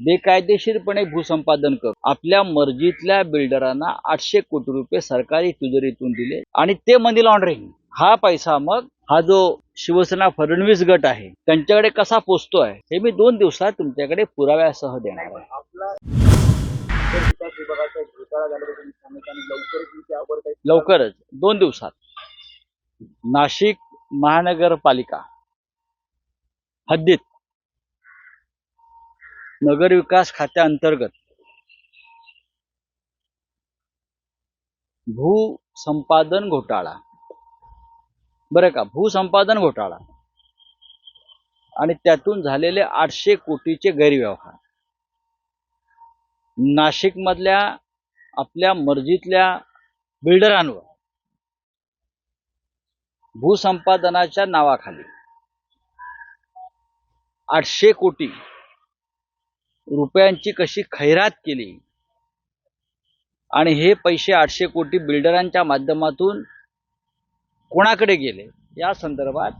बेकायदेशीरपणे भूसंपादन करून आपल्या मर्जीतल्या बिल्डरांना आठशे कोटी रुपये सरकारी तिजोरीतून दिले आणि ते म्हणजे मनी लॉन्ड्रिंग हा पैसा मग हा जो शिवसेना फडणवीस गट आहे त्यांच्याकडे कसा पोचतोय हे मी दोन दिवसात तुमच्याकडे पुराव्यासह देणार आहे. लवकरच दोन दिवसात. नाशिक महानगरपालिका. हद्दीत. नगरविकास खात्याअंतर्गत भूसंपादन घोटाळा. बरं का? भूसंपादन घोटाळा. आणि त्यातून झालेले आठशे कोटीचे गैरव्यवहार. नाशिकमधल्या आपल्या मर्जीतल्या बिल्डरांवर भूसंपादनाच्या नावाखाली आठशे कोटी रुपयांची कशी खैरात केली? आणि हे पैसे आठशे कोटी बिल्डरांच्या माध्यमातून कोणाकडे गेले? या संदर्भात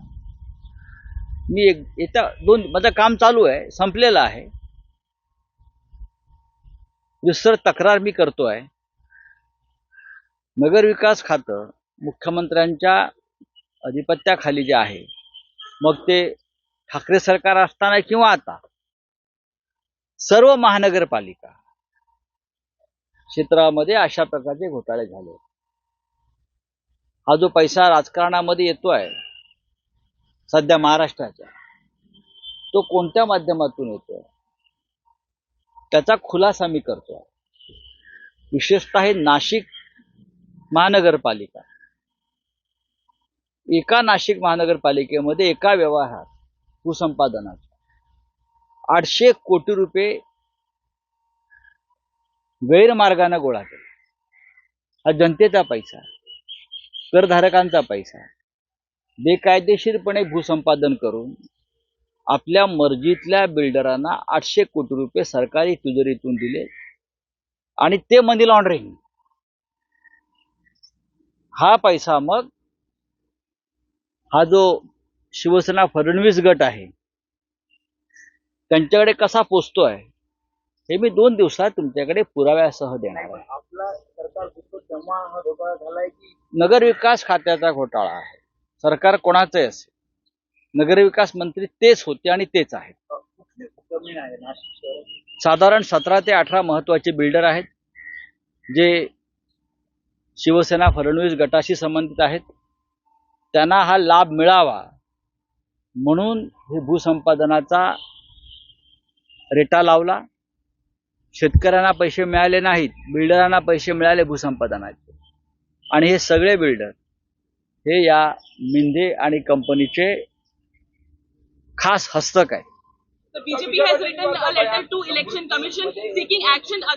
मी एक येत्या दोन माझं काम चालू आहे संपलेलं आहे. विस्तर तक्रार मी करतोय. नगरविकास खातं मुख्यमंत्र्यांच्या अधिपत्याखाली जे आहे मग ते ठाकरे सरकार असताना किंवा आता? सर्व महानगरपालिका क्षेत्रामध्ये अशा प्रकारचे घोटाळे झाले हा जो पैसा राजकारणामध्ये येतोय सध्या महाराष्ट्राच्या तो कोणत्या माध्यमातून येतोय? त्याचा खुलासा मी करतोय. विशेषतः हे नाशिक महानगरपालिका. एका नाशिक महानगरपालिकेमध्ये एका व्यवहार भूसंपादनाचा. आठशे कोटी रुपये गैरमार्गाने गोळा केला. हा जनतेचा पैसा करधारकांचा पैसा बेकायदेशीरपणे भूसंपादन करून आपल्या मर्जीतल्या बिल्डरांना आठशे कोटी रुपये सरकारी तिजोरीतून दिले आणि ते मनी लॉन्ड्रिंग. हा पैसा मग हा जो शिवसेना फडणवीस गट आहे त्यांच्याकडे कसा पोचतोय हे मी दोन दिवसात तुमच्याकडे पुराव्यासह देणार आहे. हा नगरविकास खात्याचा घोटाळा आहे. सरकार कोणाचंही असेल? नगरविकास मंत्री तेच होते आणि तेच आहेत. साधारण सतरा ते अठरा महत्त्वाचे बिल्डर आहेत जे शिवसेना फडणवीस गटाशी संबंधित आहेत. त्यांना हा लाभ मिळावा म्हणून हे भूसंपादनाचा रेटा लावला. शेतकऱ्यांना पैसे मिळाले नाहीत बिल्डरांना पैसे मिळाले भूसंपादनाचे. आणि हे सगळे बिल्डर हे या मिंदे आणि कंपनीचे खास हस्तक आहे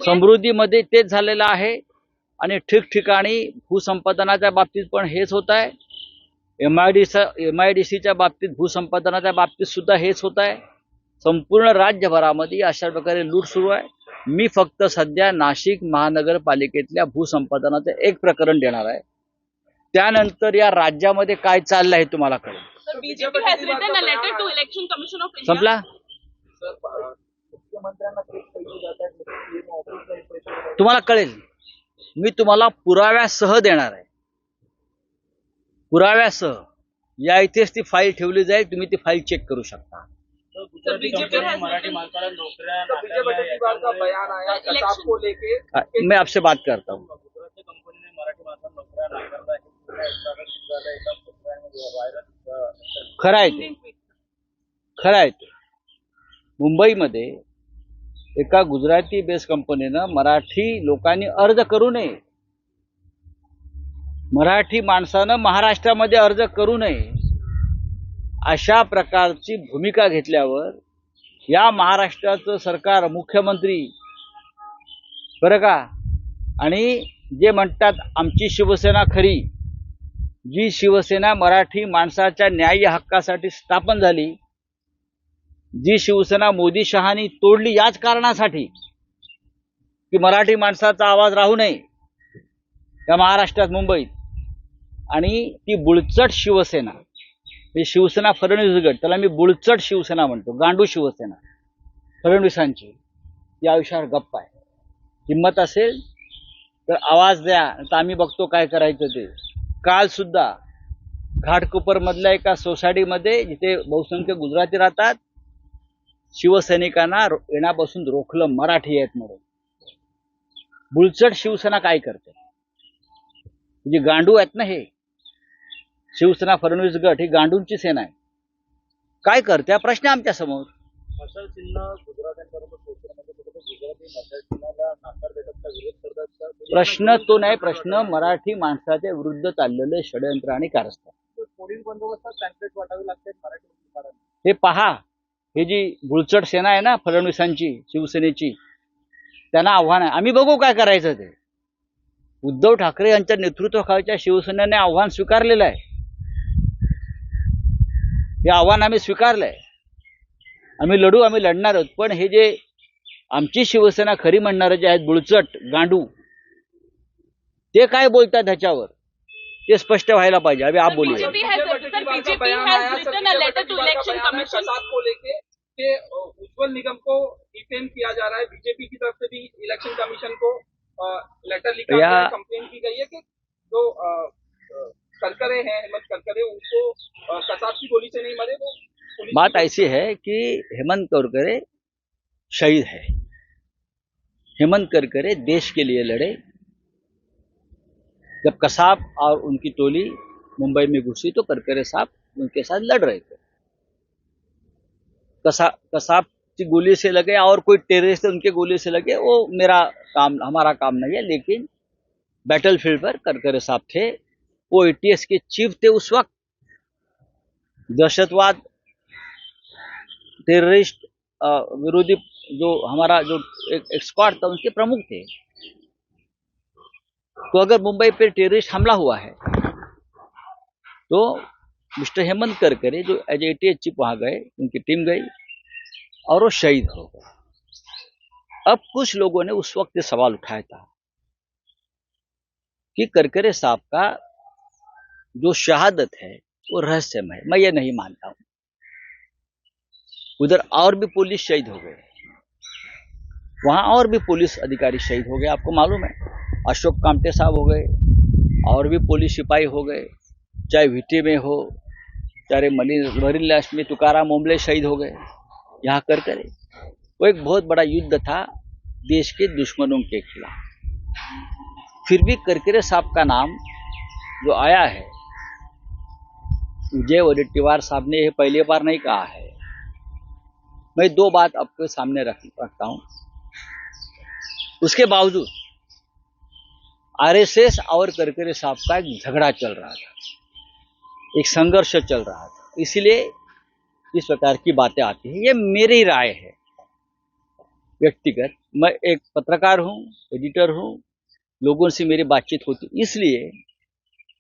समृद्धीमध्ये तेच झालेलं आहे. आणि ठिकठिकाणी भूसंपादनाच्या बाबतीत पण हेच होत आहे. M I D M I D सीच्या बाबतीत भूसंपादनाच्या बाबतीत सुद्धा हेच होत आहे. संपूर्ण राज्यभरामध्ये अशा प्रकारे लूट सुरू आहे. मी फक्त सध्या नाशिक महानगरपालिकेतल्या भूसंपादनाचं एक प्रकरण देणार आहे. त्यानंतर या राज्यामध्ये काय चाललं आहे तुम्हाला कळेल. संपला. तुम्हाला कळेल. मी तुम्हाला पुराव्यासह देणार आहे. पुराव्यासह. या इथेच ती फाईल ठेवली जाईल तुम्ही ती फाईल चेक करू शकता. मैं आपसे बात करता हूँ. हे खरं आहे ते. खरं आहे ते. मुंबईमध्ये एका गुजराती बेस कंपनीनं मराठी लोकांनी अर्ज करू नये. मराठी माणसानं महाराष्ट्रामध्ये अर्ज करू नये. अशा प्रकारची भूमिका घेतल्यावर या महाराष्ट्राचं सरकार मुख्यमंत्री बरं का? आणि जे म्हणतात आमची शिवसेना खरी जी शिवसेना मराठी माणसाच्या न्याय्य हक्कासाठी स्थापन झाली जी शिवसेना मोदी शहानी तोडली याच कारणासाठी की मराठी माणसाचा आवाज राहू नये या महाराष्ट्रात मुंबईत. आणि ती बुळचट शिवसेना म्हणजे शिवसेना फडणवीस गट त्याला मी बुळचट शिवसेना म्हणतो गांडू शिवसेना. फडणवीसांची या विषयावर गप्प आहे. हिंमत असेल तर आवाज द्या तर आम्ही बघतो काय करायचं ते. काल सुद्धा घाटकोपर मधल्या एका सोसायटीमध्ये जिथे बहुसंख्य गुजराती राहतात शिवसैनिकांना येण्यापासून रोखलं मराठी आहेत म्हणून. बुळचट शिवसेना काय करते? म्हणजे गांडू आहेत ना हे. शिवसेना फडणवीस गट ही गांडूंची सेना आहे. काय करते? हा प्रश्न आमच्यासमोर. का? प्रश्न तो नाही प्रश्न मराठी माणसाच्या विरुद्ध चाललेले षडयंत्र आणि कारस्थान हे पहा हे जी बुलचट सेना आहे ना फडणवीसांची शिवसेनेची त्यांना आव्हान आहे. आम्ही बघू काय करायचं ते. उद्धव ठाकरे यांच्या नेतृत्वाखालच्या शिवसेनेने आव्हान स्वीकारलेलं आहे. हे आव्हान आम्ही स्वीकारलंय. आम्ही लढू आम्ही लढणार आहोत. पण हे जे आमची शिवसेना खरी म्हणणारे जे आहेत बुळचट गांडू ते काय बोलतात ह्याच्यावर? ते स्पष्ट व्हायला पाहिजे. अभी आप को अ, उज्जवल निगम को डिफेम किया जा रहा है. बीजेपी की तरफ से भी इलेक्शन कमीशन को लेटर लिखा है कंप्लेन की गई है कि जो करकरे हैं हेमंत करकरे उनको कसाब की गोली से नहीं मरे वो बात ऐसी है कि हेमंत करकरे शहीद है। हेमंत करकरे देश के लिए लड़े। जब कसाब और उनकी टोली मुंबई में घुसी तो करकरे साहब उनके साथ लड़ रहे थे। कसा कसाब की गोली से लगे और कोई टेररिस्ट उनके गोली से लगे वो मेरा काम हमारा काम नहीं है लेकिन बैटल फ़ील्ड पर करकरे साहब थे। वो एटीएस के चीफ थे उस वक्त। दहशतवाद टेररिस्ट विरोधी जो हमारा जो एक, एक स्क्वाड था उनके प्रमुख थे। तो अगर मुंबई पर टेररिस्ट हमला हुआ है तो मिस्टर हेमंत करकरे जो एज ए टी चीफ वहाँ गए उनकी टीम गई और वो शहीद हो गए। अब कुछ लोगों ने उस वक्त ये सवाल उठाया था कि करकरे साहब का जो शहादत है, वो रहस्यमय मैं ये नहीं मानता हूँ। उधर और भी पुलिस शहीद हो गए। वहाँ और भी पुलिस अधिकारी शहीद हो गए, आपको मालूम है। अशोक कामटे साहब हो गए, और भी पुलिस सिपाही हो गए। चाहे विटी में हो, चाहे मरीन लास्ट में तुकाराम ओमले शहीद हो गए। यहाँ कर करे। वो एक बहुत बड़ा युद्ध था देश के दुश्मनों के खिलाफ। फिर भी करकरे साहब का नाम जो आया है विजय वडेट्टीवार साहब ने यह पहली बार नहीं कहा है। मैं दो बात आपके सामने रख, रखता हूँ। उसके बावजूद, आरएसएस और करकरे साहब का एक झगड़ा चल रहा था। एक संघर्ष चल रहा था। इसलिए इस प्रकार की बातें आती हैं। ये मेरी राय है। व्यक्तिगत, मैं एक पत्रकार हूँ, एडिटर हूँ। लोगों से मेरी बातचीत होती, इसलिए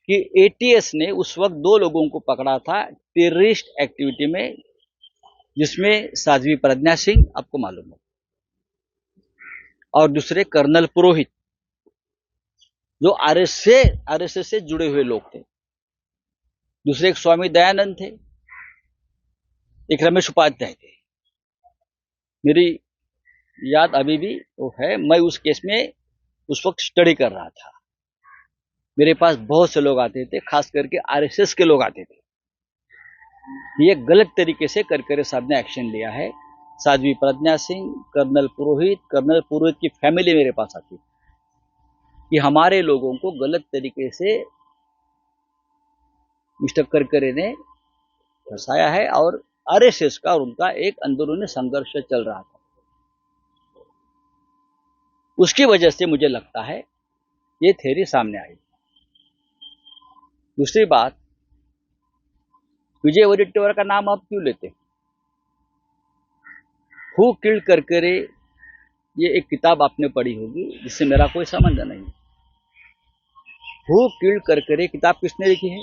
कि एटीएस ने उस वक्त दो लोगों को पकड़ा था टेररिस्ट एक्टिविटी में, जिसमें साध्वी प्रज्ञा सिंह, आपको मालूम है और दूसरे कर्नल पुरोहित, जो आरएस से आरएसएस से जुड़े हुए लोग थे। दूसरे एक स्वामी दयानंद थे, एक रमेश उपाध्याय थे। मेरी याद अभी भी वो है, मैं उस केस में उस वक्त स्टडी कर रहा था। मेरे पास बहुत से लोग आते थे, खास करके आरएसएस के लोग आते थे। ये गलत तरीके से करकरे साहब ने एक्शन लिया है। साध्वी प्रज्ञा सिंह, कर्नल पुरोहित कर्नल पुरोहित की फैमिली मेरे पास आती कि हमारे लोगों को गलत तरीके से मिस्टर करकरे ने फंसाया है और आरएसएस का और उनका एक अंदरूनी संघर्ष चल रहा था। उसकी वजह से मुझे लगता है, ये थेरी सामने आई। दूसरी बात, विजय वडेट्टीवार का नाम आप क्यों लेते? हु किल्ड करकरे ये एक किताब आपने पढ़ी होगी, जिससे मेरा कोई संबंध नहीं हु। किल्ड करकरे किताब किसने लिखी है?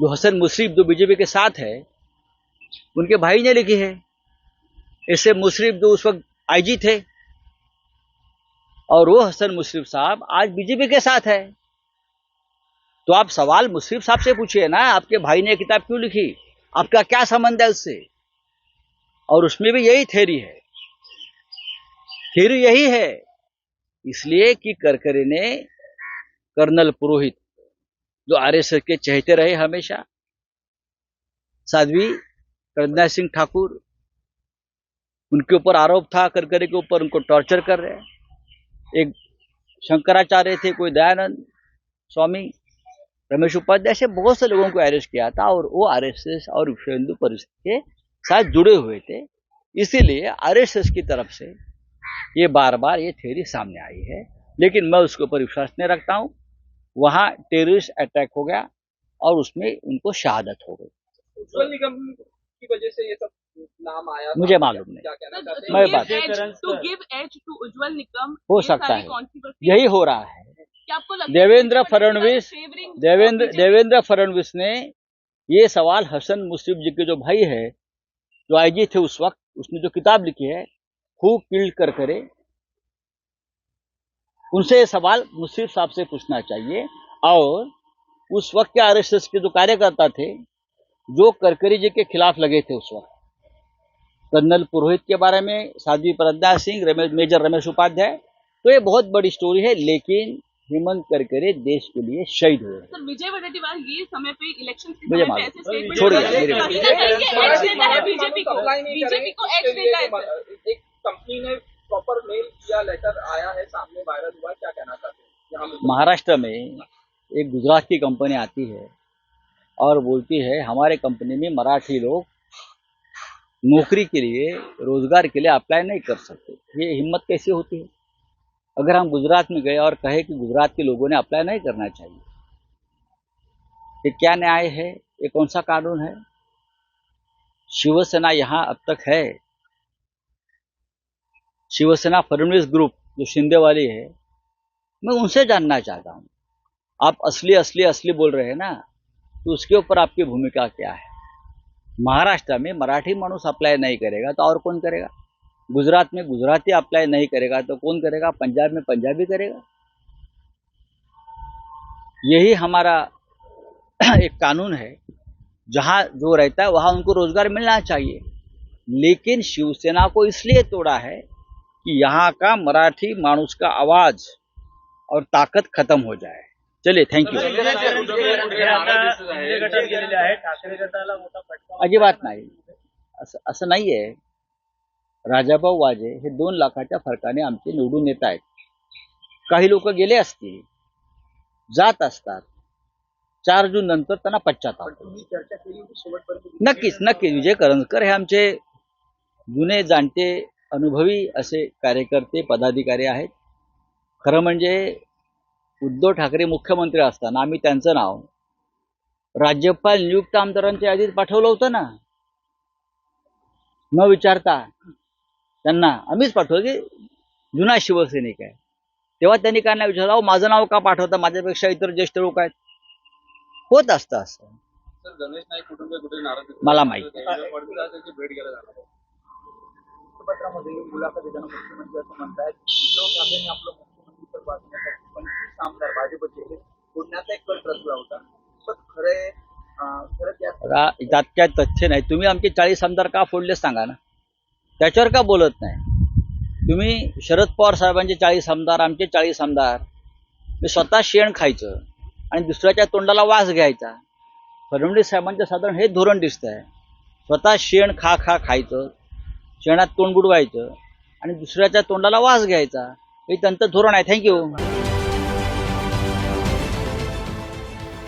जो हसन मुश्रीफ, जो बीजेपी के साथ है, उनके भाई ने लिखी है। ऐसे मुश्रीफ जो उस वक्त आईजी थे, और वो हसन मुश्रीफ साहब आज बीजेपी के साथ है। तो आप सवाल मुश्रीफ साहब से पूछिए ना, आपके भाई ने किताब क्यों लिखी? आपका क्या संबंध है उससे? और उसमें भी यही थेरी है। थेरी यही है। इसलिए कि करकरे ने कर्नल पुरोहित, जो आरएसएस के चहेते रहे हमेशा, साध्वी प्रज्ञा सिंह ठाकुर, उनके ऊपर आरोप था, करकरे के ऊपर उनको टॉर्चर कर रहे हैं। एक शंकराचार्य थे, कोई दयानंद, स्वामी रमेश उपाध्याय से बहुत से लोगों को अरेस्ट किया था और वो आरएसएस और विश्व हिंदू परिषद के साथ जुड़े हुए थे। इसीलिए आरएसएस की तरफ़ से ये बार बार ये थ्योरी सामने आई है। लेकिन मैं उसके ऊपर विश्वास नहीं रखता हूँ। वहाँ टेररिस्ट अटैक हो गया और उसमें उनको शहादत हो गई। उज्जवल निगम की वजह से ये सब नाम आया मुझे मालूम नहीं। क्या कहना चाहते मैं बात- हो सकता है। यही हो रहा है। देवेंद्र फडणवीस देवेंद्र? देवेंद्र फडणवीस ने ये सवाल हसन मुस्लिम जी के जो भाई है जो आईजी थे उस वक्त उसने जो किताब लिखी है हु किल्ड कर करे उनसे ये सवाल मुस्लिम साहब से पूछना चाहिए और उस वक्त के आरएसएस के जो कार्यकर्ता थे जो करकरी जी के खिलाफ लगे थे उस वक्त कर्नल पुरोहित के बारे में साध्वी प्रज्ञा सिंह रमेश मेजर रमेश उपाध्याय तो ये बहुत बड़ी स्टोरी है लेकिन हेमंत करकरे देश के लिए शहीद हुए सर विजय वडेट्टीवार ये समय पे इलेक्शन के मुझे मालूम। छोड़िए, बीजेपी को Supply नहीं करें, बीजेपी को उसके देता है। जो सर। म- एक कंपनी ने प्रॉपर मेल किया लेटर आया है सामने वायरल हुआ क्या कहना चाहते हैं? महाराष्ट्र में एक गुजरात की कंपनी आती है और बोलती है हमारे कंपनी में मराठी लोग नौकरी के लिए रोज़गार के लिए अप्लाई नहीं कर सकते। ये हिम्मत कैसे होती है? अगर हम गुजरात में गए और कहे कि गुजरात के लोगों ने अप्लाई नहीं करना चाहिए, ये क्या न्याय है? ये कौन सा कानून है? शिवसेना यहाँ अब तक है। शिवसेना फडणवीस ग्रुप जो शिंदे वाली है, मैं उनसे जानना चाहता हूँ। आप असली असली असली बोल रहे हैं ना तो उसके ऊपर आपकी भूमिका क्या है? महाराष्ट्र में मराठी माणूस अप्लाई नहीं करेगा तो और कौन करेगा? गुजरात में गुजराती अप्लाई नहीं करेगा तो कौन करेगा? पंजाब में पंजाबी करेगा? यही हमारा एक कानून है। जहाँ जो रहता है, वहाँ उनको रोज़गार मिलना चाहिए। लेकिन शिवसेना को इसलिए तोड़ा है कि यहाँ का मराठी माणूस का आवाज़ और ताकत खत्म हो जाए। चलिए थँक्यू अजिबात नाही। असं असं नाही आहे राजाभाऊ वाजे हे दोन लाखाच्या फरकाने आमचे निवडून येत आहेत. काही लोक गेले असतील जात असतात. चार जून नंतर त्यांना पश्चाताप नक्कीच नक्कीच. विजय करंजकर हे आमचे जुने जाणते अनुभवी असे कार्यकर्ते पदाधिकारी आहेत. खरं म्हणजे उद्धव ठाकरे मुख्यमंत्री असताना आम्ही त्यांचं नाव राज्यपाल नियुक्त आमदारांच्या यादीत पाठवलं होतं ना? न विचारता. त्यांना आम्हीच पाठवलं की जुना शिवसैनिक आहे. तेव्हा त्यांनी काय नाही विचारलं अहो माझं नाव का पाठवता? माझ्यापेक्षा इतर ज्येष्ठ लोक आहेत. होत असतं असं. सर गणेश नाईक कुटुंब कुठे नाराज आहेत? मला माहिती. देवेंद्र फडणवीस यांची भेट घ्यायला जाणार आहे. पत्रामध्ये मुलाखत देताना मुख्यमंत्री असं म्हणतायत उद्धव ठाकरेंनी आपलं मुख्यमंत्री पद वाचण्यासाठी पंचवीस आमदार भाजपचे हे फोडण्याचा एक कट रचला होता. पण खरे खरं त्या बघा त्यात काय तथ्य नाही. तुम्ही आमचे चाळीस आमदार का फोडले सांगा ना. त्याच्यावर का बोलत नाही? तुम्ही शरद पवार साहेबांचे चाळीस आमदार आमचे चाळीस आमदार मी स्वतः शेण खायचं आणि दुसऱ्याच्या तोंडाला वास घ्यायचा. फडणवीस साहेबांचं साधारण हे धोरण दिसतं आहे स्वतः शेण खा खा खायचं शेणात तोंड बुडवायचं आणि दुसऱ्याच्या तोंडाला वास घ्यायचा. हे त्यांचं धोरण आहे. थँक्यू